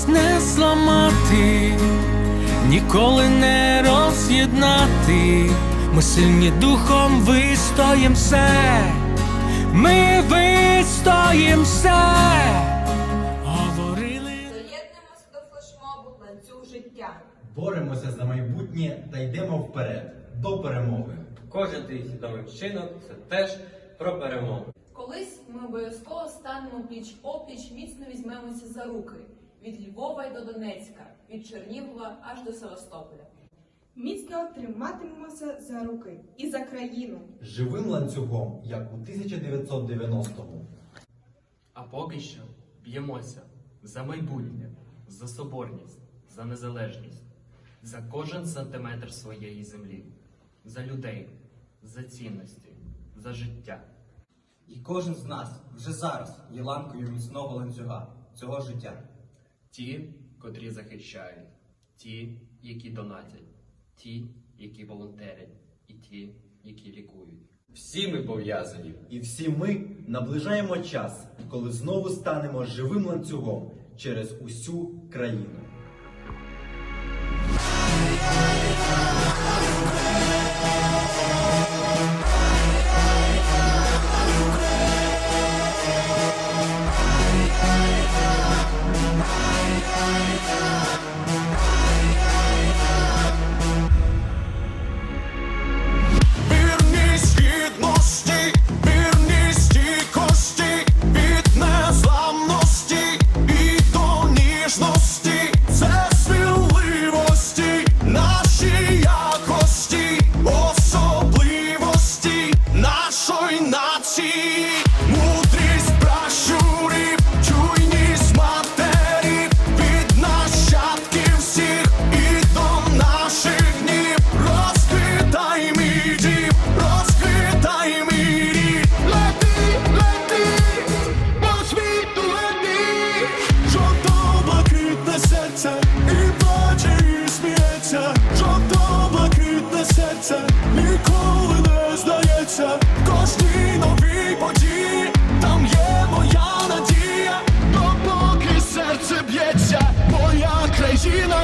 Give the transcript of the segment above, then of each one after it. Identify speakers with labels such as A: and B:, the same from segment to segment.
A: нас не зламати, ніколи не роз'єднати. Ми сильні духом вистоїм все, ми вистоїм все. Говорили.
B: Доєднуємося до флешмобу ланцюг життя.
C: Боремося за майбутнє та йдемо вперед до перемоги.
D: Кожен твій свідомий вчинок це теж про перемогу.
E: Колись ми обов'язково станемо пліч опліч, міцно візьмемося за руки від Львова й до Донецька, від Чернігова аж до Севастополя.
F: Міцно триматимемося за руки і за країну.
C: Живим ланцюгом, як у 1990-му.
G: А поки що б'ємося за майбутнє, за соборність, за незалежність, за кожен сантиметр своєї землі, за людей, за цінності, за життя.
H: І кожен з нас вже зараз є ланкою міцного ланцюга цього життя.
G: Ті, котрі захищають, ті, які донатять, ті, які волонтерять, і ті, які лікують.
D: Всі ми пов'язані.
C: І всі ми наближаємо час, коли знову станемо живим ланцюгом через усю країну.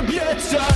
A: kobieca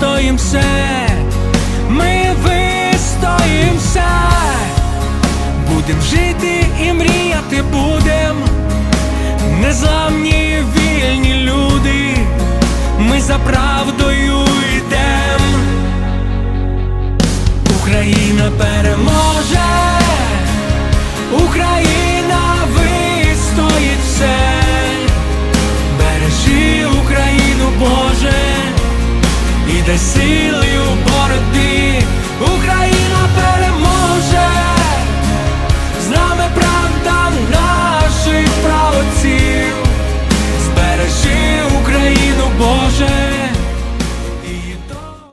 A: Ми вистоїм все, ми вистоїмся, будем жити і мріяти будем, незламні вільні люди, ми за правдою